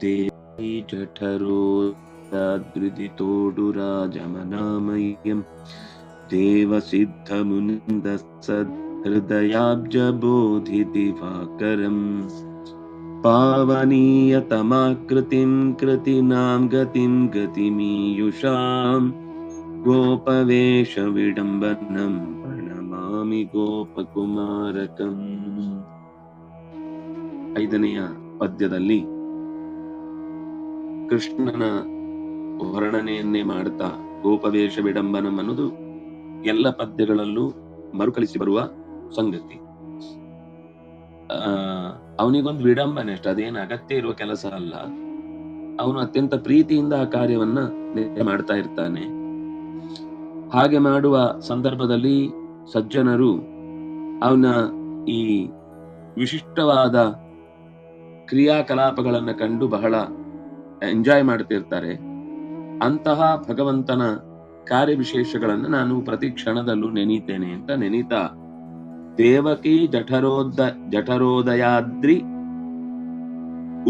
ದೇವಿ ಜಠರೋ ಧೃತಿತೋಡು ರಾಜಮನಾಮಯ್ಯಂ ದೇವಸಿದ್ಧಮುನಿಂದ ಸದ್ಹೃದಯಾಬ್ಜ ಬೋಧಿ ದಿವಾಕರಂ पावनीयतमाकृतिं कृतीनां गतिं गतिमीयुषाम् गोपवेशविडम्बनं प्रणमामि ಗೋಪಕುಮಾರಕಂ ಐದನೆಯ ಪದ್ಯದಲ್ಲಿ ಕೃಷ್ಣನ ವರ್ಣನೆಯನ್ನೇ ಮಾಡ್ತಾ ಗೋಪವೇಶ ವಿಡಂಬನ ಅನ್ನೋದು ಎಲ್ಲ ಪದ್ಯಗಳಲ್ಲೂ ಮರುಕಳಿಸಿ ಬರುವ ಸಂಗತಿ. ಆ, ಅವನಿಗೊಂದು ವಿಡಂಬನೆ ಅಷ್ಟೇ, ಅದೇನು ಅಗತ್ಯ ಇರುವ ಕೆಲಸ ಅಲ್ಲ. ಅವನು ಅತ್ಯಂತ ಪ್ರೀತಿಯಿಂದ ಆ ಕಾರ್ಯವನ್ನ ಮಾಡ್ತಾ ಇರ್ತಾನೆ. ಹಾಗೆ ಮಾಡುವ ಸಂದರ್ಭದಲ್ಲಿ ಸಜ್ಜನರು ಅವನ ಈ ವಿಶಿಷ್ಟವಾದ ಕ್ರಿಯಾಕಲಾಪಗಳನ್ನ ಕಂಡು ಬಹಳ ಎಂಜಾಯ್ ಮಾಡ್ತಿರ್ತಾರೆ. ಅಂತಹ ಭಗವಂತನ ಕಾರ್ಯವಿಶೇಷಗಳನ್ನ ನಾನು ಪ್ರತಿ ಕ್ಷಣದಲ್ಲೂ ನೆನೀತೇನೆ ಅಂತ ನೆನೀತಾ, ದೇವಕಿ ಜಠರೋದ ಜಠರೋದಯಾದ್ರಿ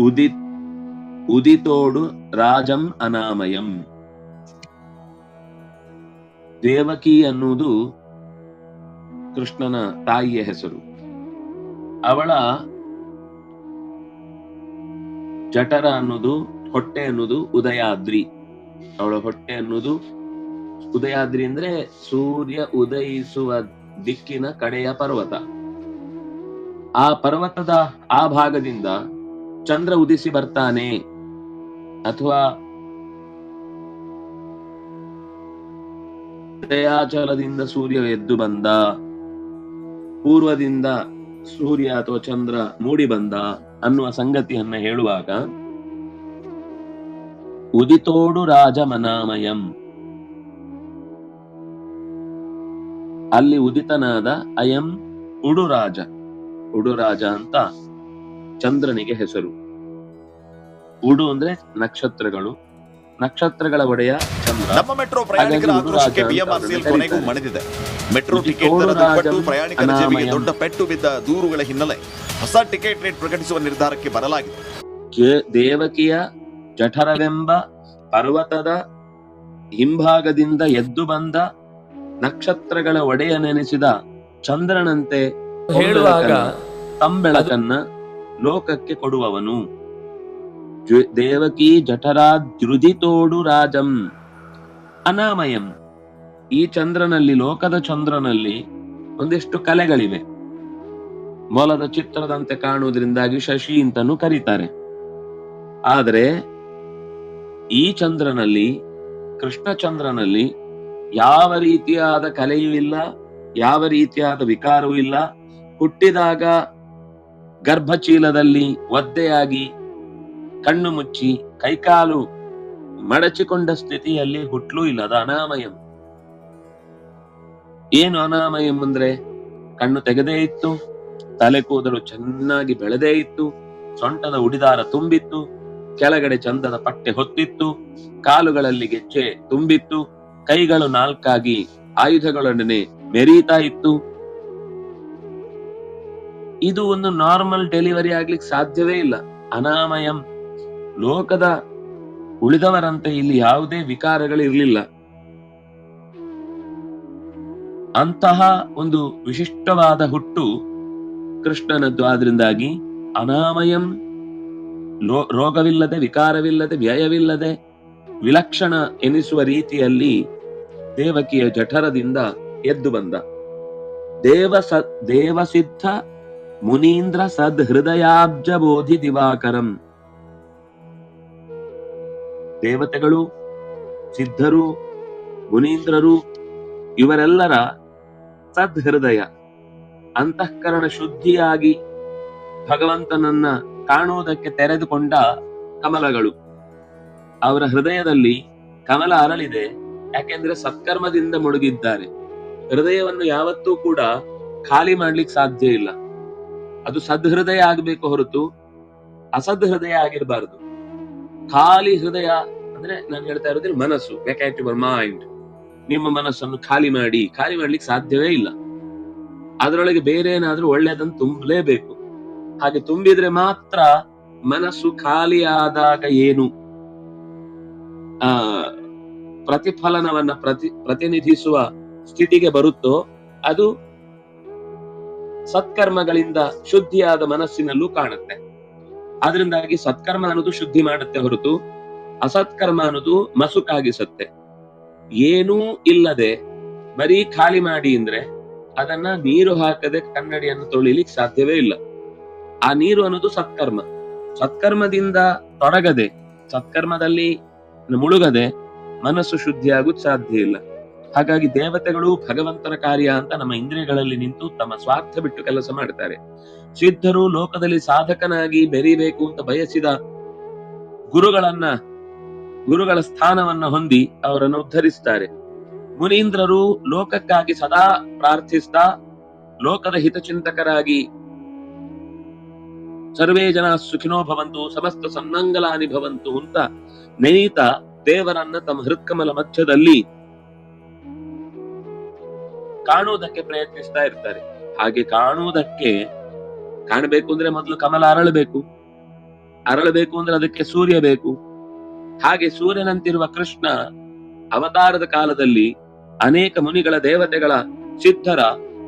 ಉದಿತ್, ಉದಿತೋಡು ರಾಜಂ ಅನಾಮಯಂ. ದೇವಕಿ ಅನ್ನುವುದು ಕೃಷ್ಣನ ತಾಯಿಯ ಹೆಸರು. ಅವಳ ಜಠರ ಅನ್ನೋದು ಹೊಟ್ಟೆ ಅನ್ನೋದು ಉದಯಾದ್ರಿ. ಅವಳ ಹೊಟ್ಟೆ ಅನ್ನೋದು ಉದಯಾದ್ರಿ ಅಂದ್ರೆ ಸೂರ್ಯ ಉದಯಿಸುವ ದಿಕ್ಕಿನ ಕಡೆಯ ಪರ್ವತ. ಆ ಪರ್ವತದ ಆ ಭಾಗದಿಂದ ಚಂದ್ರ ಉದಿಸಿ ಬರ್ತಾನೆ. ಅಥವಾ ಉದಯಾಚಲದಿಂದ ಸೂರ್ಯ ಎದ್ದು ಬಂದ. ಪೂರ್ವದಿಂದ ಸೂರ್ಯ ಅಥವಾ ಚಂದ್ರ ಮೂಡಿ ಬಂದ ಅನ್ನುವ ಸಂಗತಿಯನ್ನ ಹೇಳುವಾಗ ಉದಿತೋಡು ರಾಜಮನಾಮಯಂ. ಅಲ್ಲಿ ಉದಿತನಾದ ಅಯಂ ಉಡುರಾಜ. ಉಡುರಾಜ ಅಂತ ಚಂದ್ರನಿಗೆ ಹೆಸರು. ಉಡು ಅಂದ್ರೆ ನಕ್ಷತ್ರಗಳು. ನಕ್ಷತ್ರಗಳ ಒಡೆಯ ಚಂದ್ರ. ನಮ್ಮ ಮೆಟ್ರೋ ಪ್ರಯಾಣಿಕರ ಹಾಗಾಗಿ ಆಕ್ರೋಶಕ್ಕೆ ಬಿಎಂಆರ್ಸಿಎಲ್ ಕೊನೆಗೂ ಕರೀತಾರೆ. ಮಣಿದಿದೆ. ಮೆಟ್ರೋ ಟಿಕೆಟ್ ದರ ಚೋಳರಾಜಂ ದುಪ್ಪಟ್ಟು ಪ್ರಯಾಣಿಕರ ಜೇಬಿಗೆ ದೊಡ್ಡ ಪೆಟ್ಟು ಬಿದ್ದ ದೂರುಗಳ ಹಿನ್ನೆಲೆ ಹೊಸ ಟಿಕೆಟ್ ರೇಟ್ ಪ್ರಕಟಿಸುವ ನಿರ್ಧಾರಕ್ಕೆ ಬರಲಾಗಿದೆ. ದೇವಕಿಯ ಜಠರವೆಂಬ ಪರ್ವತದ ಹಿಂಭಾಗದಿಂದ ಎದ್ದು ಬಂದ ನಕ್ಷತ್ರಗಳ ಒಡೆಯನೆನಿಸಿದ ಚಂದ್ರನಂತೆ ಹೇಳುವಾಗ ತಂಬೆಳಕನ್ನ ಲೋಕಕ್ಕೆ ಕೊಡುವವನು. ದೇವಕಿ ಜಠರಾದ್ಯುದಿತೋಡು ರಾಜಂ ಅನಾಮಯಂ. ಈ ಚಂದ್ರನಲ್ಲಿ ಲೋಕದ ಚಂದ್ರನಲ್ಲಿ ಒಂದಿಷ್ಟು ಕಲೆಗಳಿವೆ. ಮೊಲದ ಚಿತ್ರದಂತೆ ಕಾಣುವುದರಿಂದಾಗಿ ಶಶಿ ಅಂತನೂ ಕರೀತಾರೆ. ಆದರೆ ಈ ಚಂದ್ರನಲ್ಲಿ, ಕೃಷ್ಣ ಚಂದ್ರನಲ್ಲಿ ಯಾವ ರೀತಿಯಾದ ಕಲೆಯೂ ಇಲ್ಲ, ಯಾವ ರೀತಿಯಾದ ವಿಕಾರವೂ ಇಲ್ಲ. ಹುಟ್ಟಿದಾಗ ಗರ್ಭಚೀಲದಲ್ಲಿ ಒದ್ದೆಯಾಗಿ ಕಣ್ಣು ಮುಚ್ಚಿ ಕೈಕಾಲು ಮಡಚಿಕೊಂಡ ಸ್ಥಿತಿಯಲ್ಲಿ ಹುಟ್ಲೂ ಇಲ್ಲ ಅದು ಅನಾಮಯಂ. ಏನು ಅನಾಮಯಂ ಅಂದ್ರೆ? ಕಣ್ಣು ತೆಗೆದೇ ಇತ್ತು, ತಲೆ ಕೂದಲು ಚೆನ್ನಾಗಿ ಬೆಳೆದೇ ಇತ್ತು, ಸೊಂಟದ ಉಡಿದಾರ ತುಂಬಿತ್ತು ಕೆಳಗಡೆ ಚಂದದ ಪಟ್ಟೆ ಹೊತ್ತಿತ್ತು, ಕಾಲುಗಳಲ್ಲಿ ಗೆಜ್ಜೆ ತುಂಬಿತ್ತು, ಕೈಗಳು ನಾಲ್ಕಾಗಿ ಆಯುಧಗಳೊಡನೆ ಮೆರೀತಾ ಇತ್ತು. ಇದು ಒಂದು ನಾರ್ಮಲ್ ಡೆಲಿವರಿ ಆಗ್ಲಿಕ್ಕೆ ಸಾಧ್ಯವೇ ಇಲ್ಲ. ಅನಾಮಯಂ. ಲೋಕದ ಉಳಿದವರಂತೆ ಇಲ್ಲಿ ಯಾವುದೇ ವಿಕಾರಗಳಿರ್ಲಿಲ್ಲ. ಅಂತಹ ಒಂದು ವಿಶಿಷ್ಟವಾದ ಹುಟ್ಟು ಕೃಷ್ಣನದ್ದು ಆದ್ರಿಂದಾಗಿ ಅನಾಮಯಂ ರೋಗವಿಲ್ಲದೆ, ವಿಕಾರವಿಲ್ಲದೆ, ವ್ಯಯವಿಲ್ಲದೆ, ವಿಲಕ್ಷಣ ಎನಿಸುವ ರೀತಿಯಲ್ಲಿ ದೇವಕಿಯ ಜಠರದಿಂದ ಎದ್ದು ಬಂದ. ದೇವ ಸ ದೇವಸಿದ್ಧ ಮುನೀಂದ್ರ ಸದ್ ಹೃದಯಾಬ್ಜ ಬೋಧಿ ದಿವಾಕರಂ. ದೇವತೆಗಳು, ಸಿದ್ಧರು, ಮುನೀಂದ್ರರು, ಇವರೆಲ್ಲರ ಸದ್ಹೃದಯ ಅಂತಃಕರಣ ಶುದ್ಧಿಯಾಗಿ ಭಗವಂತನನ್ನ ಕಾಣುವುದಕ್ಕೆ ತೆರೆದುಕೊಂಡ ಕಮಲಗಳು. ಅವರ ಹೃದಯದಲ್ಲಿ ಕಮಲ ಅರಳಿದೆ, ಯಾಕೆಂದ್ರೆ ಸತ್ಕರ್ಮದಿಂದ ಮುಳುಗಿದ್ದಾರೆ. ಹೃದಯವನ್ನು ಯಾವತ್ತೂ ಕೂಡ ಖಾಲಿ ಮಾಡ್ಲಿಕ್ಕೆ ಸಾಧ್ಯ ಇಲ್ಲ. ಅದು ಸದ್ಹೃದಯ ಆಗಬೇಕು ಹೊರತು ಅಸದ್ ಹೃದಯ ಆಗಿರಬಾರದು. ಖಾಲಿ ಹೃದಯ ಅಂದ್ರೆ ನಾನು ಹೇಳ್ತಾ ಇರೋದಿಲ್ಲ ಮನಸ್ಸು ಯುವರ್ ಮೈಂಡ್. ನಿಮ್ಮ ಮನಸ್ಸನ್ನು ಖಾಲಿ ಮಾಡಿ, ಖಾಲಿ ಮಾಡ್ಲಿಕ್ಕೆ ಸಾಧ್ಯವೇ ಇಲ್ಲ. ಅದರೊಳಗೆ ಬೇರೆ ಏನಾದ್ರೂ ಒಳ್ಳೆಯದನ್ನು ತುಂಬಲೇಬೇಕು. ಹಾಗೆ ತುಂಬಿದ್ರೆ ಮಾತ್ರ ಮನಸ್ಸು ಖಾಲಿಯಾದಾಗ ಏನು? ಆ, ಪ್ರತಿಫಲನವನ್ನ ಪ್ರತಿ, ಪ್ರತಿನಿಧಿಸುವ ಸ್ಥಿತಿಗೆ ಬರುತ್ತೋ, ಅದು ಸತ್ಕರ್ಮಗಳಿಂದ ಶುದ್ಧಿಯಾದ ಮನಸ್ಸಿನಲ್ಲೂ ಕಾಣುತ್ತೆ. ಆದ್ರಿಂದಾಗಿ ಸತ್ಕರ್ಮ ಅನ್ನೋದು ಶುದ್ಧಿ ಮಾಡುತ್ತೆ ಹೊರತು, ಅಸತ್ಕರ್ಮ ಅನ್ನೋದು ಮಸುಕಾಗಿಸುತ್ತೆ. ಏನೂ ಇಲ್ಲದೆ ಬರೀ ಖಾಲಿ ಮಾಡಿ ಅಂದ್ರೆ ಅದನ್ನ ನೀರು ಹಾಕದೆ ಕನ್ನಡಿಯನ್ನು ತೊಳಿಲಿಕ್ಕೆ ಸಾಧ್ಯವೇ ಇಲ್ಲ. ಆ ನೀರು ಅನ್ನೋದು ಸತ್ಕರ್ಮ. ಸತ್ಕರ್ಮದಿಂದ ತೊಡಗದೆ, ಸತ್ಕರ್ಮದಲ್ಲಿ ಮುಳುಗದೆ ಮನಸ್ಸು ಶುದ್ಧಿಯಾಗೋದು ಸಾಧ್ಯ ಇಲ್ಲ. ಹಾಗಾಗಿ ದೇವತೆಗಳು ಭಗವಂತನ ಕಾರ್ಯ ಅಂತ ನಮ್ಮ ಇಂದ್ರಿಯಗಳಲ್ಲಿ ನಿಂತು ತಮ್ಮ ಸ್ವಾರ್ಥ ಬಿಟ್ಟು ಕೆಲಸ ಮಾಡ್ತಾರೆ. ಸಿದ್ಧರು ಲೋಕದಲ್ಲಿ ಸಾಧಕನಾಗಿ ಬೆರೀಬೇಕು ಅಂತ ಬಯಸಿದ ಗುರುಗಳನ್ನ, ಗುರುಗಳ ಸ್ಥಾನವನ್ನ ಹೊಂದಿ ಅವರನ್ನು ಉದ್ಧರಿಸ್ತಾರೆ. ಮುನೀಂದ್ರರು ಲೋಕಕ್ಕಾಗಿ ಸದಾ ಪ್ರಾರ್ಥಿಸ್ತಾ ಲೋಕದ ಹಿತಚಿಂತಕರಾಗಿ ಸರ್ವೇ ಜನ ಸುಖಿನೋ ಭವಂತು, ಸಮಸ್ತ ಸನ್ನಂಗಲಾನಿ ಭವಂತು ಅಂತ ನೆನೀತ ದೇವರನ್ನ ತಮ್ಮ ಹೃತ್ಕಮಲ ಮಧ್ಯದಲ್ಲಿ ಕಾಣುವುದಕ್ಕೆ ಪ್ರಯತ್ನಿಸ್ತಾ ಇರ್ತಾರೆ. ಹಾಗೆ ಕಾಣುವುದಕ್ಕೆ ಕಾಣಬೇಕು ಅಂದ್ರೆ ಮೊದಲು ಕಮಲ ಅರಳಬೇಕು. ಅರಳಬೇಕು ಅಂದ್ರೆ ಅದಕ್ಕೆ ಸೂರ್ಯ ಬೇಕು. ಹಾಗೆ ಸೂರ್ಯನಂತಿರುವ ಕೃಷ್ಣ ಅವತಾರದ ಕಾಲದಲ್ಲಿ ಅನೇಕ ಮುನಿಗಳ ದೇವತೆಗಳ ಸಿದ್ಧರ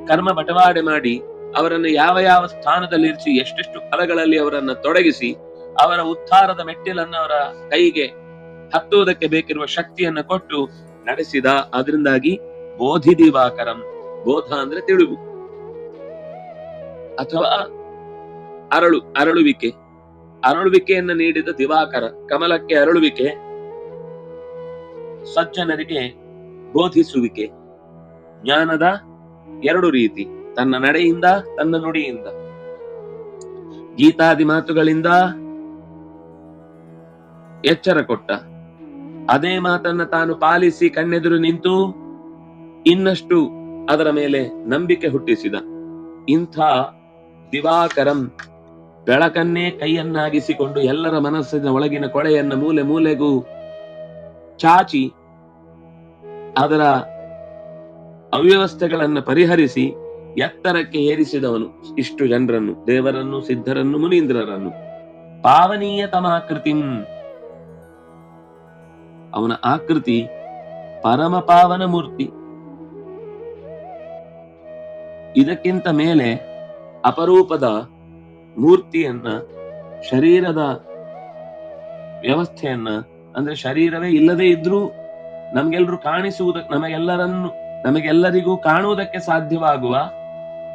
ಕರ್ಮ ಬಟವಾಡೆ ಮಾಡಿ ಅವರನ್ನು ಯಾವ ಯಾವ ಸ್ಥಾನದಲ್ಲಿ ಇರಿಸಿ ಎಷ್ಟೆಷ್ಟು ಫಲಗಳಲ್ಲಿ ಅವರನ್ನ ತೊಡಗಿಸಿ, ಅವರ ಉತ್ಥಾರದ ಮೆಟ್ಟಿಲನ್ನು ಅವರ ಕೈಗೆ ಹತ್ತುವುದಕ್ಕೆ ಬೇಕಿರುವ ಶಕ್ತಿಯನ್ನ ಕೊಟ್ಟು ನಡೆಸಿದ ಅದರಿಂದಾಗಿ ಬೋಧಿ ದಿವಾಕರಂ. ಬೋಧ ಅಂದ್ರೆ ತಿಳಿವು. ಅಥವಾ ಅರಳು, ಅರಳುವಿಕೆ. ಅರಳುವಿಕೆಯನ್ನ ನೀಡಿದ ದಿವಾಕರ, ಕಮಲಕ್ಕೆ ಅರಳುವಿಕೆ, ಸಜ್ಜನರಿಗೆ ಬೋಧಿಸುವಿಕೆ. ಜ್ಞಾನದ ಎರಡು ರೀತಿ. ತನ್ನ ನಡೆಯಿಂದ, ತನ್ನ ನುಡಿಯಿಂದ. ಗೀತಾದಿ ಮಾತುಗಳಿಂದ ಎಚ್ಚರ ಕೊಟ್ಟ. ಅದೇ ಮಾತನ್ನ ತಾನು ಪಾಲಿಸಿ ಕಣ್ಣೆದುರು ನಿಂತು ಇನ್ನಷ್ಟು ಅದರ ಮೇಲೆ ನಂಬಿಕೆ ಹುಟ್ಟಿಸಿದ. ಇಂಥ ದಿವಾಕರಂ ಬೆಳಕನ್ನೇ ಕೈಯನ್ನಾಗಿಸಿಕೊಂಡು ಎಲ್ಲರ ಮನಸ್ಸಿನ ಒಳಗಿನ ಕೊಳೆಯನ್ನ ಮೂಲೆ ಮೂಲೆಗೂ ಚಾಚಿ ಅದರ ಅವ್ಯವಸ್ಥೆಗಳನ್ನು ಪರಿಹರಿಸಿ ಎತ್ತರಕ್ಕೆ ಏರಿಸಿದವನು ಇಷ್ಟು ಜನರನ್ನು, ದೇವರನ್ನು, ಸಿದ್ಧರನ್ನು, ಮುನೀಂದ್ರರನ್ನು. ಪಾವನೀಯ ತಮಾಕೃತಿಂ. ಅವನ ಆಕೃತಿ ಪರಮ ಪಾವನ ಮೂರ್ತಿ. ಇದಕ್ಕಿಂತ ಮೇಲೆ ಅಪರೂಪದ ಮೂರ್ತಿಯನ್ನ, ಶರೀರದ ವ್ಯವಸ್ಥೆಯನ್ನ, ಅಂದ್ರೆ ಶರೀರವೇ ಇಲ್ಲದೆ ಇದ್ರೂ ನಮ್ಗೆಲ್ರು ಕಾಣಿಸುವುದಕ್ಕೆ ನಮಗೆಲ್ಲರನ್ನು, ನಮಗೆಲ್ಲರಿಗೂ ಕಾಣುವುದಕ್ಕೆ ಸಾಧ್ಯವಾಗುವ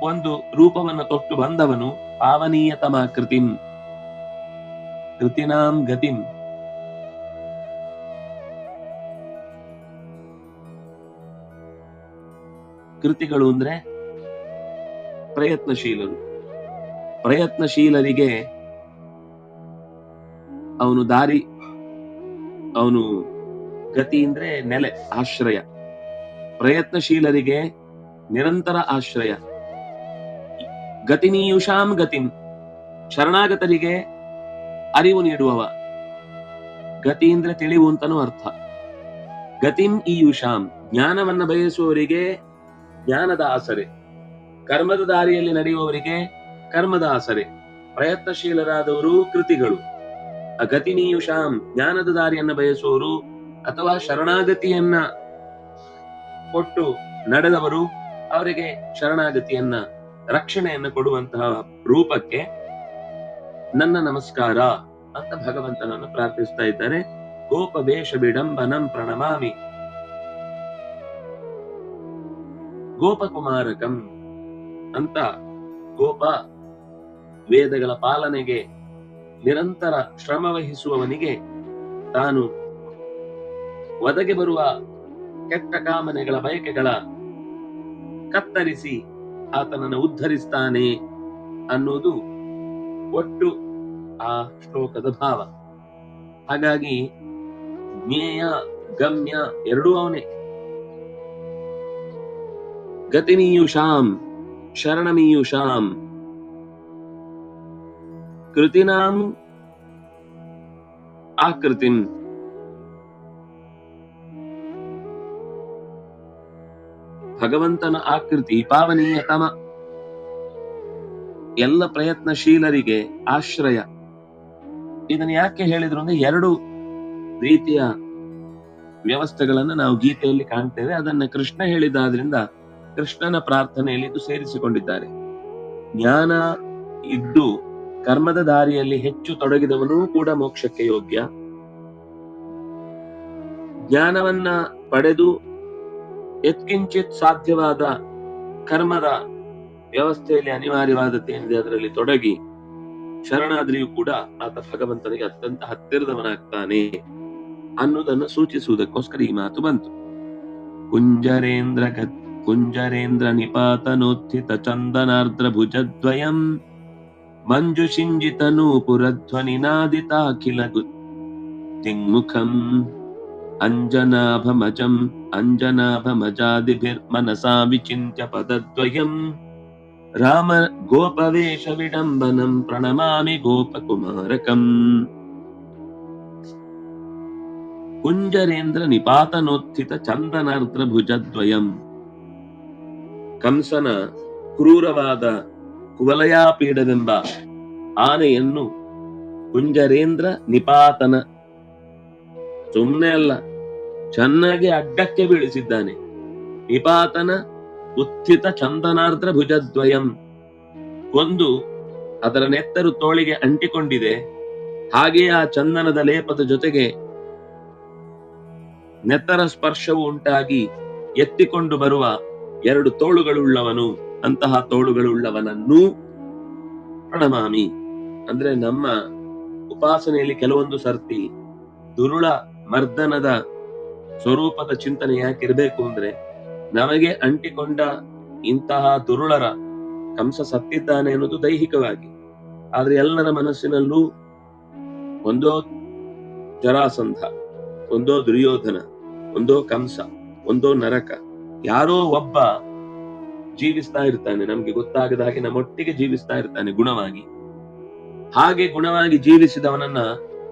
ಒಂದು ರೂಪವನ್ನು ತೊಟ್ಟು ಬಂದವನು ಪಾವನೀಯತಮ ಕೃತಿಂ. ಕೃತಿನಾಂ ಗತಿಂ. ಕೃತಿಗಳು ಅಂದ್ರೆ ಪ್ರಯತ್ನಶೀಲರು. ಪ್ರಯತ್ನಶೀಲರಿಗೆ ಅವನು ದಾರಿ, ಅವನು ಗತಿ ಅಂದ್ರೆ ನೆಲೆ, ಆಶ್ರಯ. ಪ್ರಯತ್ನಶೀಲರಿಗೆ ನಿರಂತರ ಆಶ್ರಯ. ಗತಿನೀಯುಷಾಂ ಗತಿಂ. ಶರಣಾಗತರಿಗೆ ಅರಿವು ನೀಡುವವ. ಗತಿ ಅಂದ್ರೆ ತಿಳಿವು ಅಂತನೂ ಅರ್ಥ. ಗತಿಂ ಈಯುಷಾಂ. ಜ್ಞಾನವನ್ನ ಬಯಸುವವರಿಗೆ ಜ್ಞಾನದ ಆಸರೆ. ಕರ್ಮದ ದಾರಿಯಲ್ಲಿ ನಡೆಯುವವರಿಗೆ ಕರ್ಮದ ಆಸರೆ. ಪ್ರಯತ್ನಶೀಲರಾದವರು ಕೃತಿಗಳು. ಗತಿನೀಯುಷಾಂ ಜ್ಞಾನದ ದಾರಿಯನ್ನ ಬಯಸುವವರು ಅಥವಾ ಶರಣಾಗತಿಯನ್ನ ಕೊಟ್ಟು ನಡೆದವರು ಅವರಿಗೆ ಶರಣಾಗತಿಯನ್ನ ರಕ್ಷಣೆಯನ್ನ ಕೊಡುವಂತಹ ರೂಪಕ್ಕೆ ನನ್ನ ನಮಸ್ಕಾರ ಅಂತ ಭಗವಂತನನ್ನು ಪ್ರಾರ್ಥಿಸ್ತಾ ಇದ್ದಾರೆ. ಗೋಪವೇಶ ವಿಡಂಬನಂ ಪ್ರಣಮಾಮಿ. ಗೋಪಕುಮಾರಕಂ ಅಂತ ಗೋಪ ವೇದಗಳ ಪಾಲನೆಗೆ ನಿರಂತರ ಶ್ರಮ ವಹಿಸುವವನಿಗೆ ತಾನು ಒದಗಿ ಬರುವ ಕೆಟ್ಟ ಕಾಮನೆಗಳ ಬಯಕೆಗಳ ಕತ್ತರಿಸಿ ಆತನನ್ನು ಉದ್ಧರಿಸ್ತಾನೆ ಅನ್ನೋದು ಒಟ್ಟು ಆ ಶ್ಲೋಕದ ಭಾವ. ಹಾಗಾಗಿ ಜ್ಞೇಯ, ಗಮ್ಯ ಎರಡೂ ಅವನೇ. ಗತಿನೀಯುಷಾಂ ಶರಣಮೀಯುಷಾಂ ಕೃತಿನಾಂ, ಆಕೃತಿಂ. ಭಗವಂತನ ಆಕೃತಿ ಪಾವನೀಯತಮ ಎಲ್ಲ ಪ್ರಯತ್ನಶೀಲರಿಗೆ ಆಶ್ರಯ. ಇದನ್ನ ಯಾಕೆ ಹೇಳಿದ್ರು ಅಂದ್ರೆ ಎರಡು ರೀತಿಯ ವ್ಯವಸ್ಥೆಗಳನ್ನ ನಾವು ಗೀತೆಯಲ್ಲಿ ಕಾಣ್ತೇವೆ. ಅದನ್ನ ಕೃಷ್ಣ ಹೇಳಿದಾದ್ರಿಂದ ಕೃಷ್ಣನ ಪ್ರಾರ್ಥನೆಯಲ್ಲಿ ಇದು ಸೇರಿಸಿಕೊಂಡಿದ್ದಾರೆ. ಜ್ಞಾನ ಇದ್ದು ಕರ್ಮದ ದಾರಿಯಲ್ಲಿ ಹೆಚ್ಚು ತೊಡಗಿದವನೂ ಕೂಡ ಮೋಕ್ಷಕ್ಕೆ ಯೋಗ್ಯ. ಜ್ಞಾನವನ್ನ ಪಡೆದು ಯತ್ಕಿಂಚಿತ್ ಸಾಧ್ಯವಾದ ಕರ್ಮದ ವ್ಯವಸ್ಥೆಯಲ್ಲಿ ಅನಿವಾರ್ಯವಾದದ್ದು ಏನಿದೆ, ಅದರಲ್ಲಿ ತೊಡಗಿ ಶರಣಾದ್ರಿಯೂ ಕೂಡ ಆತ ಭಗವಂತನಿಗೆ ಅತ್ಯಂತ ಹತ್ತಿರದವನಾಗ್ತಾನೆ ಅನ್ನೋದನ್ನು ಸೂಚಿಸುವುದಕ್ಕೋಸ್ಕರ ಈ ಮಾತು ಬಂತು. ಕುಂಜರೇಂದ್ರ ಕುಂಜರೇಂದ್ರ ನಿಪಾತನೋತ್ಥಿತ ಚಂದನಾರ್ದ್ರ ಭುಜದ್ವಯಂ, ಮಂಜು ಪುರಧ್ವನಿನಾದಿತಾಖಿಲ ನೂಪುರಧ್ವನಿ ನಾದಿತಾಖಿಲ ದಿಗ್ಮುಖಂ ಅಂಜನಾಭಮಜಂ ಅಂಜನಾಭಮಜಾದಿಭಿರ್ಮನಸಾ ವಿಚಿಂತ್ಯ ಪದದ್ವಯಂ ರಾಮ ಗೋಪವೇಶ ವಿಡಂಬನಂ ಪ್ರಣಮಾಮಿ ಗೋಪಕುಮಾರಕಂ ಕುಂಜರೇಂದ್ರ ನಿಪಾತನೋತ್ಥಿತ ಚಂದನಾರ್ದ್ರ ಭುಜದ್ವಯಂ ಕಂಸನ ಕ್ರೂರವಾದ ಕುವಲಯಾಪೀಡವೆಂಬ ಆನೆಯನ್ನು ಕುಂಜರೇಂದ್ರ ನಿಪಾತನ ಸುಮ್ಮನೆ ಅಲ್ಲ ಚೆನ್ನಾಗಿ ಅಡ್ಡಕ್ಕೆ ಬೀಳಿಸಿದ್ದಾನೆ. ನಿಪಾತನ ಉತ್ಥಿತ ಚಂದನಾರ್ದ್ರ ಭುಜದ್ವಯಂ. ಒಂದು ಅದರ ನೆತ್ತರು ತೋಳಿಗೆ ಅಂಟಿಕೊಂಡಿದೆ. ಹಾಗೆಯೇ ಆ ಚಂದನದ ಲೇಪದ ಜೊತೆಗೆ ನೆತ್ತರ ಸ್ಪರ್ಶವು ಉಂಟಾಗಿ ಎತ್ತಿಕೊಂಡು ಬರುವ ಎರಡು ತೋಳುಗಳುಳ್ಳವನು, ಅಂತಹ ತೋಳುಗಳುಳ್ಳವನನ್ನು ಪ್ರಣಮಾಮಿ. ಅಂದ್ರೆ ನಮ್ಮ ಉಪಾಸನೆಯಲ್ಲಿ ಕೆಲವೊಂದು ಸರ್ತಿ ದುರುಳ ಮರ್ದನದ ಸ್ವರೂಪದ ಚಿಂತನೆ ಯಾಕಿರ್ಬೇಕು ಅಂದ್ರೆ ನಮಗೆ ಅಂಟಿಕೊಂಡ ಇಂತಹ ದುರುಳರ ಕಂಸ ಸತ್ತಿದ್ದಾನೆ ಅನ್ನೋದು ದೈಹಿಕವಾಗಿ. ಆದ್ರೆ ಎಲ್ಲರ ಮನಸ್ಸಿನಲ್ಲೂ ಒಂದೋ ಜರಾಸಂಧ, ಒಂದೋ ದುರ್ಯೋಧನ, ಒಂದೋ ಕಂಸ, ಒಂದೋ ನರಕ ಯಾರೋ ಒಬ್ಬ ಜೀವಿಸ್ತಾ ಇರ್ತಾನೆ. ನಮ್ಗೆ ಗೊತ್ತಾಗದ ಹಾಗೆ ನಮ್ಮೊಟ್ಟಿಗೆ ಜೀವಿಸ್ತಾ ಇರ್ತಾನೆ ಗುಣವಾಗಿ. ಹಾಗೆ ಗುಣವಾಗಿ ಜೀವಿಸಿದವನನ್ನ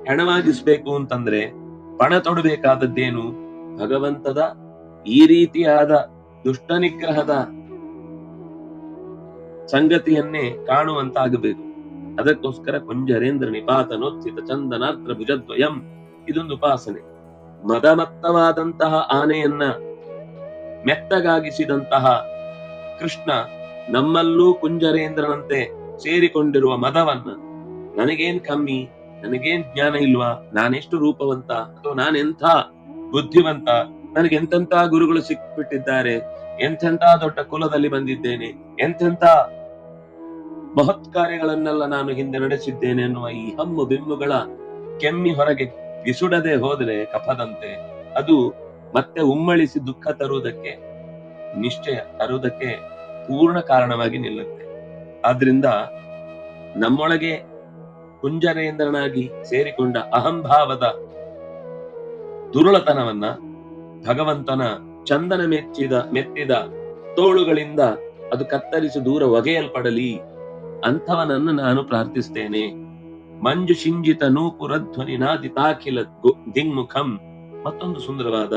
ಹೆಣವಾಗಿಸ್ಬೇಕು ಅಂತಂದ್ರೆ ಪಣ ತೊಡಬೇಕಾದದ್ದೇನು? ಭಗವಂತದ ಈ ರೀತಿಯಾದ ದುಷ್ಟ ನಿಗ್ರಹದ ಸಂಗತಿಯನ್ನೇ ಕಾಣುವಂತಾಗಬೇಕು. ಅದಕ್ಕೋಸ್ಕರ ಕುಂಜರೇಂದ್ರ ನಿಪಾತನೋತ್ಥಿತ ಚಂದನಾರ್ದ್ರ ಭುಜದ್ವಯಂ ಇದೊಂದು ಉಪಾಸನೆ. ಮದಮತ್ತವಾದಂತಹ ಆನೆಯನ್ನ ಮೆತ್ತಗಾಗಿಸಿದಂತಹ ಕೃಷ್ಣ ನಮ್ಮಲ್ಲೂ ಕುಂಜರೇಂದ್ರನಂತೆ ಸೇರಿಕೊಂಡಿರುವ ಮದವನ್ನ ನನಗೇನ್ ಕಮ್ಮಿ, ನನಗೇನ್ ಜ್ಞಾನ ಇಲ್ವಾ, ನಾನೆಷ್ಟು ರೂಪವಂತ, ಅಥವಾ ನಾನೆಂಥ ಬುದ್ಧಿವಂತ, ನನಗೆ ಎಂತೆಂತ ಗುರುಗಳು ಸಿಕ್ಬಿಟ್ಟಿದ್ದಾರೆ ಎಂತೆಂತ ದೊಡ್ಡ ಕುಲದಲ್ಲಿ ಬಂದಿದ್ದೇನೆ ಎಂತೆಂತ ಮಹತ್ ಕಾರ್ಯಗಳನ್ನೆಲ್ಲ ನಾನು ಹಿಂದೆ ನಡೆಸಿದ್ದೇನೆ ಅನ್ನುವ ಈ ಹಮ್ಮು ಬಿಮ್ಮುಗಳ ಕೆಮ್ಮಿ ಹೊರಗೆ ಬಿಸುಡದೆ ಹೋದ್ರೆ ಕಫದಂತೆ, ಅದು ಮತ್ತೆ ಉಮ್ಮಳಿಸಿ ದುಃಖ ತರುವುದಕ್ಕೆ, ನಿಶ್ಚಯ ತರುವುದಕ್ಕೆ ಪೂರ್ಣ ಕಾರಣವಾಗಿ ನಿಲ್ಲುತ್ತೆ. ಆದ್ರಿಂದ ನಮ್ಮೊಳಗೆ ಕುಂಜರೇಂದ್ರನಾಗಿ ಸೇರಿಕೊಂಡ ಅಹಂಭಾವದ ದುರುಳತನವನ್ನ ಭಗವಂತನ ಚಂದನ ಮೆಚ್ಚಿದ, ಮೆತ್ತಿದ ತೋಳುಗಳಿಂದ ಅದು ಕತ್ತರಿಸಿ ದೂರ ಒಗೆಯಲ್ಪಡಲಿ ಅಂಥವನನ್ನು ನಾನು ಪ್ರಾರ್ಥಿಸ್ತೇನೆ. ಮಂಜು ಶಿಂಜಿತ ನೂಪುರ ಧ್ವನಿ ನಾದಿತಾಖಿಲ ದಿಗ್ಮುಖಂ. ಮತ್ತೊಂದು ಸುಂದರವಾದ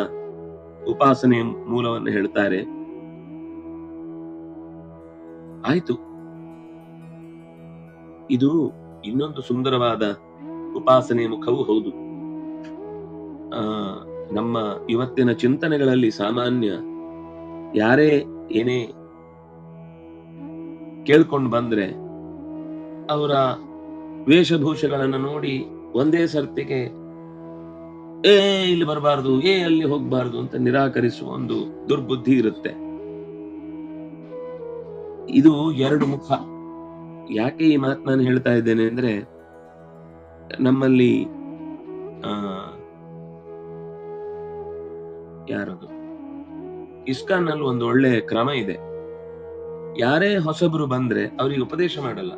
ಉಪಾಸನೆಯ ಮೂಲವನ್ನು ಹೇಳ್ತಾರೆ. ಆಯ್ತು. ಇದು ಇನ್ನೊಂದು ಸುಂದರವಾದ ಉಪಾಸನೆ ಮುಖವೂ ಹೌದು. ನಮ್ಮ ಇವತ್ತಿನ ಚಿಂತನೆಗಳಲ್ಲಿ ಸಾಮಾನ್ಯ ಯಾರೇ ಏನೇ ಕೇಳ್ಕೊಂಡು ಬಂದ್ರೆ ಅವರ ವೇಷಭೂಷಗಳನ್ನು ನೋಡಿ ಒಂದೇ ಸರ್ತಿಗೆ, ಏ, ಇಲ್ಲಿ ಬರಬಾರ್ದು, ಏ, ಅಲ್ಲಿ ಹೋಗ್ಬಾರ್ದು ಅಂತ ನಿರಾಕರಿಸುವ ಒಂದು ದುರ್ಬುದ್ಧಿ ಇರುತ್ತೆ. ಇದು ಎರಡು ಮುಖ. ಯಾಕೆ ಈ ಮಾತು ನಾನು ಹೇಳ್ತಾ ಇದ್ದೇನೆ ಅಂದ್ರೆ ನಮ್ಮಲ್ಲಿ ಯಾರದು? ಇಸ್ಕಾನ್ನಲ್ಲಿ ಒಂದು ಒಳ್ಳೆ ಕ್ರಮ ಇದೆ. ಯಾರೇ ಹೊಸಬರು ಬಂದ್ರೆ ಅವರಿಗೆ ಉಪದೇಶ ಮಾಡಲ್ಲ.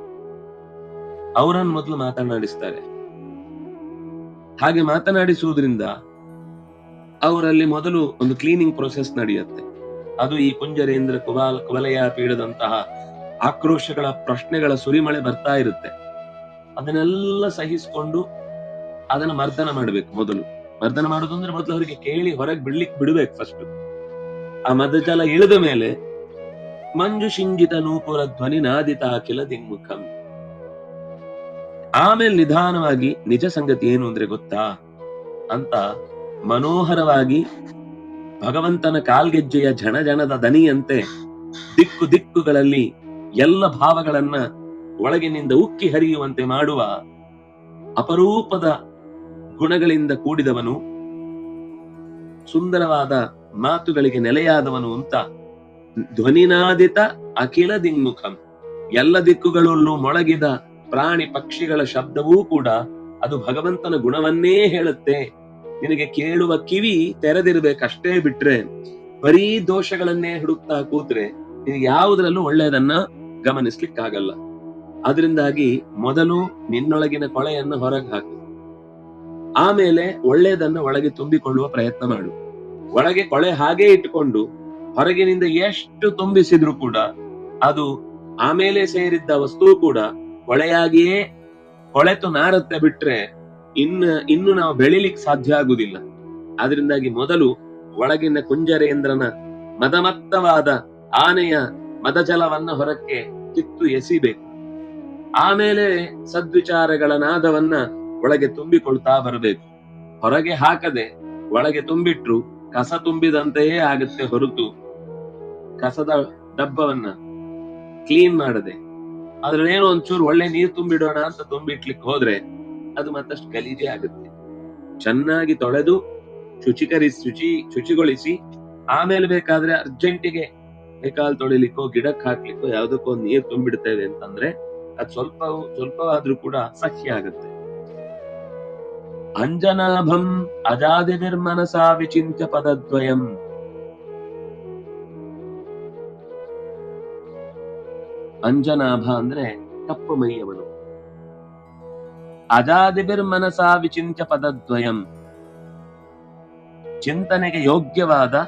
ಅವರನ್ನು ಮೊದಲು ಮಾತನಾಡಿಸ್ತಾರೆ. ಹಾಗೆ ಮಾತನಾಡಿಸುವುದರಿಂದ ಅವರಲ್ಲಿ ಮೊದಲು ಒಂದು ಕ್ಲೀನಿಂಗ್ ಪ್ರೊಸೆಸ್ ನಡೆಯುತ್ತೆ. ಅದು ಈ ಕುಂಜರೇಂದ್ರ ಕುಬಾಲ ಕುವಲಯ ಪೀಡದಂತಹ ಆಕ್ರೋಶಗಳ ಪ್ರಶ್ನೆಗಳ ಸುರಿಮಳೆ ಬರ್ತಾ ಇರುತ್ತೆ. ಅದನ್ನೆಲ್ಲ ಸಹಿಸಿಕೊಂಡು ಅದನ್ನ ಮರ್ದನ ಮಾಡಬೇಕು ಮೊದಲು. ಮರ್ದನ ಮಾಡುದು ಅಂದ್ರೆ ಮೊದಲು ಅವರಿಗೆ ಕೇಳಿ ಹೊರಗೆ ಬಿಡ್ಲಿಕ್ಕೆ ಬಿಡ್ಬೇಕು ಫಸ್ಟ್ ಆ ಮದಜಲ ಇಳಿದ ಮೇಲೆ, ಮಂಜು ಶಿಂಜಿತ ನೂಪುರ ಧ್ವನಿ ನಾದಿತ ಅಖಿಲ ದಿಮ್ಮುಖಂ ಆಮೇಲೆ ನಿಧಾನವಾಗಿ ನಿಜ ಸಂಗತಿ ಏನು ಅಂದ್ರೆ ಗೊತ್ತಾ? ಅಂತ ಮನೋಹರವಾಗಿ ಭಗವಂತನ ಕಾಲ್ಗೆಜ್ಜೆಯ ಝಣದ ದನಿಯಂತೆ ದಿಕ್ಕು ದಿಕ್ಕುಗಳಲ್ಲಿ ಎಲ್ಲ ಭಾವಗಳನ್ನ ಒಳಗಿನಿಂದ ಉಕ್ಕಿ ಹರಿಯುವಂತೆ ಮಾಡುವ ಅಪರೂಪದ ಗುಣಗಳಿಂದ ಕೂಡಿದವನು, ಸುಂದರವಾದ ಮಾತುಗಳಿಗೆ ನೆಲೆಯಾದವನು ಅಂತ ಧ್ವನಿನಾದಿತ ಅಖಿಲ ದಿಗ್ಮುಖಂ. ಎಲ್ಲ ದಿಕ್ಕುಗಳಲ್ಲೂ ಮೊಳಗಿದ ಪ್ರಾಣಿ ಪಕ್ಷಿಗಳ ಶಬ್ದವೂ ಕೂಡ ಅದು ಭಗವಂತನ ಗುಣವನ್ನೇ ಹೇಳುತ್ತೆ. ನಿನಗೆ ಕೇಳುವ ಕಿವಿ ತೆರೆದಿರ್ಬೇಕಷ್ಟೇ ಬಿಟ್ರೆ, ಬರೀ ದೋಷಗಳನ್ನೇ ಹುಡುಕ್ತಾ ಕೂತ್ರೆ ನಿನಗೆ ಯಾವುದರಲ್ಲೂ ಒಳ್ಳೆಯದನ್ನ ಗಮನಿಸ್ಲಿಕ್ಕಾಗಲ್ಲ. ಅದರಿಂದಾಗಿ ಮೊದಲು ನಿನ್ನೊಳಗಿನ ಕೊಳೆಯನ್ನು ಹೊರಗೆ ಹಾಕು. ಆಮೇಲೆ ಒಳ್ಳೆಯದನ್ನ ಒಳಗೆ ತುಂಬಿಕೊಳ್ಳುವ ಪ್ರಯತ್ನ ಮಾಡು. ಒಳಗೆ ಕೊಳೆ ಹಾಗೆ ಇಟ್ಟುಕೊಂಡು ಹೊರಗಿನಿಂದ ಎಷ್ಟು ತುಂಬಿಸಿದ್ರು ಕೂಡ ಅದು ಆಮೇಲೆ ಸೇರಿದ್ದ ವಸ್ತು ಕೂಡ ಕೊಳೆಯಾಗಿಯೇ ಕೊಳೆತು ನಾರತ್ತೆ ಬಿಟ್ರೆ ಇನ್ನು ಇನ್ನು ನಾವು ಬೆಳಿಲಿಕ್ಕೆ ಸಾಧ್ಯ ಆಗುದಿಲ್ಲ. ಅದರಿಂದಾಗಿ ಮೊದಲು ಒಳಗಿನ ಕುಂಜರೇಂದ್ರನ ಮದಮತ್ತವಾದ ಆನೆಯ ಮದಜಲವನ್ನ ಹೊರಕ್ಕೆ ಕಿತ್ತು ಎಸಿಬೇಕು. ಆಮೇಲೆ ಸದ್ವಿಚಾರಗಳ ನಾದವನ್ನ ಒಳಗೆ ತುಂಬಿಕೊಳ್ತಾ ಬರಬೇಕು. ಹೊರಗೆ ಹಾಕದೆ ಒಳಗೆ ತುಂಬಿಟ್ರು ಕಸ ತುಂಬಿದಂತೆಯೇ ಆಗುತ್ತೆ ಹೊರತು. ಕಸದ ಡಬ್ಬವನ್ನ ಕ್ಲೀನ್ ಮಾಡದೆ. ಅದ್ರಲ್ಲೇನೋ ಒಂಚೂರು ಒಳ್ಳೆ ನೀರ್ ತುಂಬಿಡೋಣ ಅಂತ ತುಂಬಿಟ್ಲಿಕ್ಕೆ ಹೋದ್ರೆ ಅದು ಮತ್ತಷ್ಟು ಗಲೀಜೆ ಆಗುತ್ತೆ. ಚೆನ್ನಾಗಿ ತೊಳೆದು ಶುಚಿಕರಿಸಿ ಶುಚಿ ಶುಚಿಗೊಳಿಸಿ ಆಮೇಲೆ ಬೇಕಾದ್ರೆ ಅರ್ಜೆಂಟಿಗೆ ಕೈಕಾಲು ತೊಳಿಲಿಕ್ಕೋ ಗಿಡಕ್ಕೆ ಹಾಕ್ಲಿಕ್ಕೋ ಯಾವ್ದಕ್ಕೋ ನೀರ್ ತುಂಬಿಡ್ತೇವೆ ಅಂತಂದ್ರೆ ಅದ್ ಸ್ವಲ್ಪ ಸ್ವಲ್ಪವಾದ್ರೂ ಕೂಡ ಸಹ್ಯ ಆಗುತ್ತೆ. ಅಂಜನಾಭಂ ಅಜಾದಿರ್ಮನಸಾ ವಿಚಿಂತ್ಯ ಪದದ್ವಯಂ. ಅಂಜನಾಭ ಅಂದ್ರೆ ತಪ್ಪು ಮೈಯವನು ಅಜಾದಿರ್ಮನಸಾ ವಿಚಿಂತ್ಯ ಪದದ್ವಯಂ. ಚಿಂತನೆಗೆ ಯೋಗ್ಯವಾದ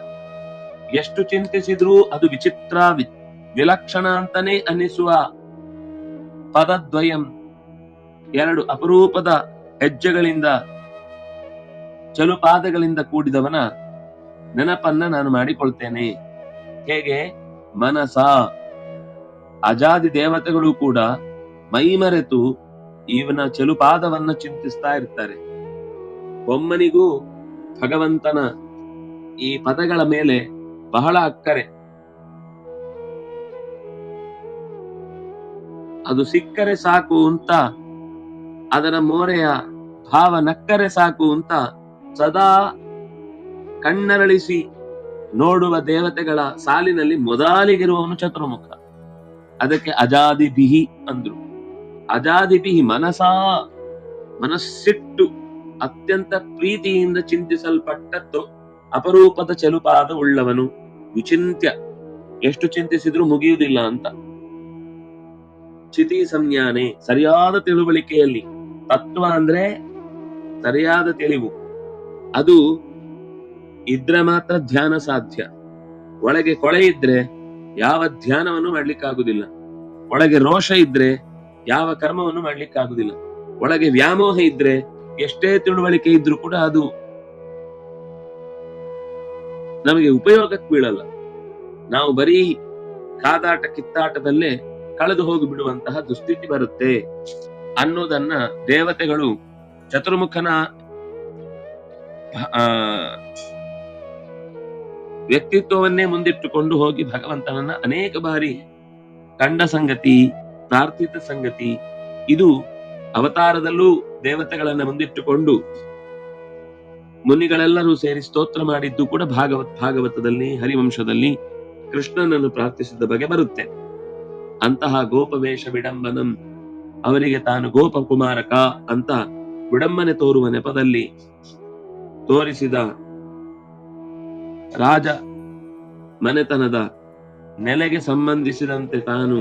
ಎಷ್ಟು ಚಿಂತಿಸಿದ್ರೂ ಅದು ವಿಚಿತ್ರ ವಿಲಕ್ಷಣ ಅಂತಾನೆ ಅನ್ನಿಸುವ ಪದದ್ವಯಂ. ಎರಡು ಅಪರೂಪದ ಹೆಜ್ಜೆಗಳಿಂದ ಚಲುಪಾದಗಳಿಂದ ಕೂಡಿದವನ ನೆನಪನ್ನ ನಾನು ಮಾಡಿಕೊಳ್ತೇನೆ. ಹೇಗೆ? ಮನಸ. ಅಜಾದಿ ದೇವತೆಗಳು ಕೂಡ ಮೈಮರೆತು ಇವನ ಚಲುಪಾದವನ್ನ ಚಿಂತಿಸ್ತಾ ಇರ್ತಾರೆ. ಒಮ್ಮನಿಗೂ ಭಗವಂತನ ಈ ಪದಗಳ ಮೇಲೆ ಬಹಳ ಅಕ್ಕರೆ. ಅದು ಸಿಕ್ಕರೆ ಸಾಕು ಅಂತ, ಅದರ ಮೋರೆಯ ಭಾವ ನಕ್ಕರೆ ಸಾಕು ಅಂತ ಸದಾ ಕಣ್ಣರಳಿಸಿ ನೋಡುವ ದೇವತೆಗಳ ಸಾಲಿನಲ್ಲಿ ಮೊದಲಿಗಿರುವವನು ಚತುರ್ಮುಖ. ಅದಕ್ಕೆ ಅಜಾದಿ ಬಿಹಿ ಅಂದ್ರು. ಅಜಾದಿ ಬಿಹಿ ಮನಸಾ ಮನಸ್ಸಿಟ್ಟು ಅತ್ಯಂತ ಪ್ರೀತಿಯಿಂದ ಚಿಂತಿಸಲ್ಪಟ್ಟದ್ದು ಅಪರೂಪದ ಚಲುಪಾದ ಉಳ್ಳವನು. ವಿಚಿಂತ್ಯ. ಎಷ್ಟು ಚಿಂತಿಸಿದ್ರೂ ಮುಗಿಯುವುದಿಲ್ಲ ಅಂತ. ಚಿತಿ ಸಂಜ್ಞಾನೆ ಸರಿಯಾದ ತಿಳುವಳಿಕೆಯಲ್ಲಿ ತತ್ವ ಅಂದ್ರೆ ಸರಿಯಾದ ತಿಳಿವು. ಅದು ಇದ್ರೆ ಮಾತ್ರ ಧ್ಯಾನ ಸಾಧ್ಯ. ಒಳಗೆ ಕೊಳೆ ಇದ್ರೆ ಯಾವ ಧ್ಯಾನವನ್ನು ಮಾಡ್ಲಿಕ್ಕಾಗುದಿಲ್ಲ. ಒಳಗೆ ರೋಷ ಇದ್ರೆ ಯಾವ ಕರ್ಮವನ್ನು ಮಾಡ್ಲಿಕ್ಕಾಗುದಿಲ್ಲ. ಒಳಗೆ ವ್ಯಾಮೋಹ ಇದ್ರೆ ಎಷ್ಟೇ ತಿಳುವಳಿಕೆ ಇದ್ರೂ ಕೂಡ ಅದು ನಮಗೆ ಉಪಯೋಗಕ್ಕೆ ಬೀಳಲ್ಲ. ನಾವು ಬರೀ ಕಾದಾಟ ಕಿತ್ತಾಟದಲ್ಲೇ ಕಳೆದು ಹೋಗಿ ಬಿಡುವಂತಹ ದುಸ್ಥಿತಿ ಬರುತ್ತೆ ಅನ್ನೋದನ್ನ ದೇವತೆಗಳು ಚತುರ್ಮುಖನ ವ್ಯಕ್ತಿತ್ವವನ್ನೇ ಮುಂದಿಟ್ಟುಕೊಂಡು ಹೋಗಿ ಭಗವಂತನನ್ನ ಅನೇಕ ಬಾರಿ ಕಂಡ ಸಂಗತಿ, ಪ್ರಾರ್ಥಿತ ಸಂಗತಿ, ಇದು ಅವತಾರದಲ್ಲೂ ದೇವತೆಗಳನ್ನ ಮುಂದಿಟ್ಟುಕೊಂಡು ಮುನಿಗಳೆಲ್ಲರೂ ಸೇರಿ ಸ್ತೋತ್ರ ಮಾಡಿದ್ದು ಕೂಡ ಭಾಗವತ್, ಭಾಗವತದಲ್ಲಿ, ಹರಿವಂಶದಲ್ಲಿ ಕೃಷ್ಣನನ್ನು ಪ್ರಾರ್ಥಿಸಿದ ಬಗೆ ಬರುತ್ತೆ. ಅಂತಹ ಗೋಪವೇಷ ವಿಡಂಬನಂ, ಅವರಿಗೆ ತಾನು ಗೋಪಕುಮಾರಕ ಅಂತ ವಿಡಂಬನೆ ತೋರುವ ನೆಪದಲ್ಲಿ ತೋರಿಸಿದ ರಾಜ ಮನೆತನದ ನೆಲೆಗೆ ಸಂಬಂಧಿಸಿದಂತೆ ತಾನು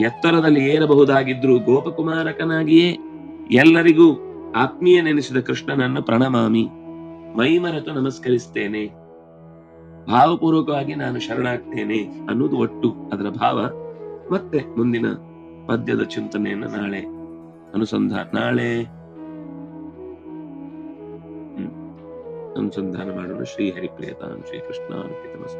ಎತ್ತರದಲ್ಲಿ ಏರಬಹುದಾಗಿದ್ರು ಗೋಪಕುಮಾರಕನಾಗಿಯೇ ಎಲ್ಲರಿಗೂ ಆತ್ಮೀಯನೆನಿಸಿದ ಕೃಷ್ಣನನ್ನು ಪ್ರಣಮಾಮಿ, ಮೈಮರೆತು ನಮಸ್ಕರಿಸ್ತೇನೆ. ಭಾವಪೂರ್ವಕವಾಗಿ ನಾನು ಶರಣಾಗ್ತೇನೆ ಅನ್ನೋದು ಒಟ್ಟು ಅದರ ಭಾವ. ಮತ್ತೆ ಮುಂದಿನ ಪದ್ಯದ ಚಿಂತನೆಯನ್ನು ನಾಳೆ ಅನುಸಂಧಾನ ನಾಳೆ अनुसंधान मानव श्री हरिप्रियताम श्री मस्त